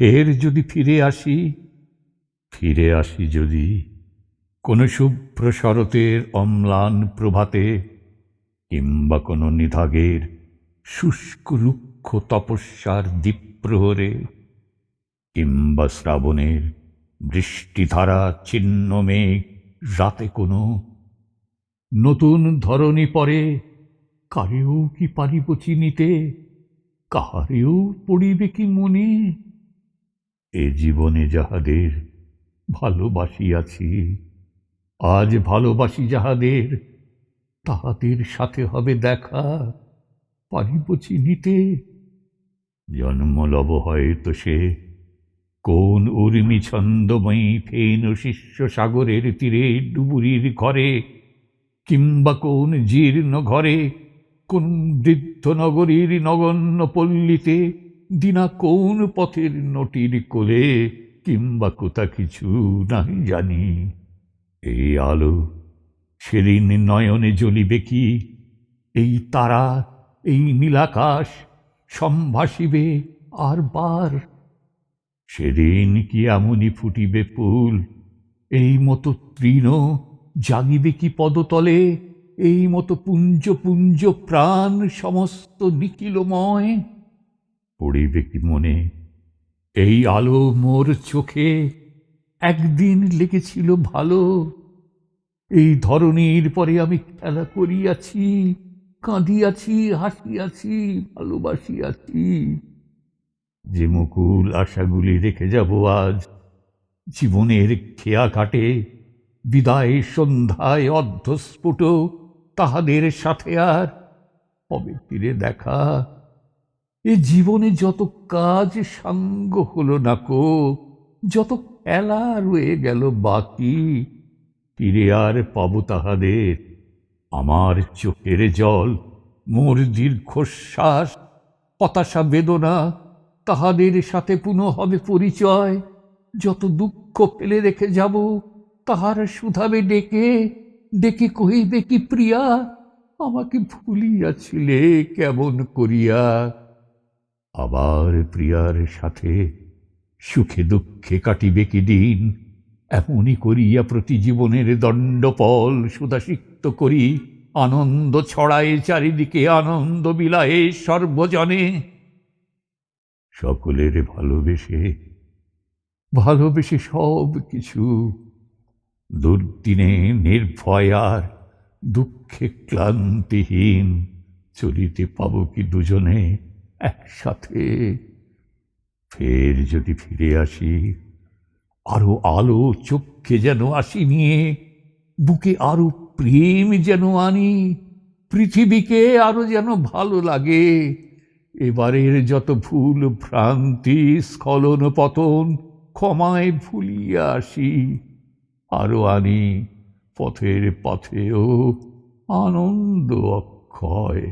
ফের যদি ফিরে আসি ফিরে আসি যদি কোনো শুভ্র শরতের অম্লান প্রভাতে কিংবা কোনো নিধাগের শুষ্ক রুক্ষ তপস্যার দ্বীপ্রহরে কিংবা শ্রাবণের বৃষ্টিধারা ছিন্ন মেঘ রাতে কোনো নতুন ধরনী পরে কারেও কি পারিব চিনিতে, কাহারেও পড়িবে কি মনে? এ জীবনে যাহাদের ভালোবাসিয়াছি আজ ভালোবাসি যাহাদের, তাহাদের সাথে হবে দেখা পারিব চিনিতে। জন্ম লব হয়তো সে কোন উর্মি ছন্দময়ী ফেন শিষ্য সাগরের তীরে ডুবুরির ঘরে, কিংবা কোন জীর্ণ ঘরে, কোন বৃদ্ধ নগরীর নগণ্য পল্লীতে দিনা কোন পথের নটির কোলে কিংবা কোথা কিছু নাই জানি। এই আলো, সেদিন নয়নে জ্বলিবে কি? এই তারা, এই নীলাকাশ সম্ভাসিবে আর বার? সেদিন কি এমনই ফুটিবে ফুল? এই মতো তৃণ জাগিবে কি পদতলে? এই মতো পুঞ্জ পুঞ্জ প্রাণ সমস্ত নিখিলময়? পড়িবে কি মনে? এই আলো মোর চোখে একদিন লেগেছিল ভালো। এই ধরনীর পরে আমি খেলা করিয়াছি, কাঁদিয়াছি, হাসিয়াছি, ভালোবাসিয়াছি। যে মুকুল আশাগুলি রেখে যাব আজ, জীবনের খেয়া কাটে, বিদায় সন্ধ্যায় অর্ধস্ফুট, তাহাদের সাথে আর কবে ফিরে দেখা এ জীবনে যত কাজ সাঙ্গ হলো না কো, যত খেলা রয়ে গেল বাকি, ফিরে আর পাব তাহাদের। আমার চোখের জল, মোর দীর্ঘশ্বাস, হতাশা বেদনা, তাহাদের সাথে পুনঃ হবে পরিচয়। যত দুঃখ ফেলে রেখে যাব, তাহার শুধাবে ডেকে ডেকে কহিবে কি প্রিয়া, আমাকে ভুলিয়াছিলে কেমন করিয়া? আবার প্রিয়ার সাথে সুখে দুঃখে কাটিবে কি দিন? এমনই করিয়া প্রতি জীবনের দণ্ডপল সুদাসিক্ত করি। আনন্দ ছড়ায় চারিদিকে, আনন্দ বিলায়ে সর্বজনে। সকলের ভালোবেসে ভালোবেসে সব কিছু। দুর্দিনে নির্ভয় আর দুঃখে ক্লান্তিহীন, চলিতে পাব কি দুজনে? একসাথে। ফের যদি ফিরে আসি, আরও আলো চোখে যেন আসি নিয়ে, বুকে আরও প্রেম যেন আনি, পৃথিবীকে আরও যেন ভালো লাগে, এবারের যত ভুল ভ্রান্তি, স্খলন পতন ক্ষমায় ভুলিয়া আসি, আরও আনি পথের পথেও আনন্দ অক্ষয়।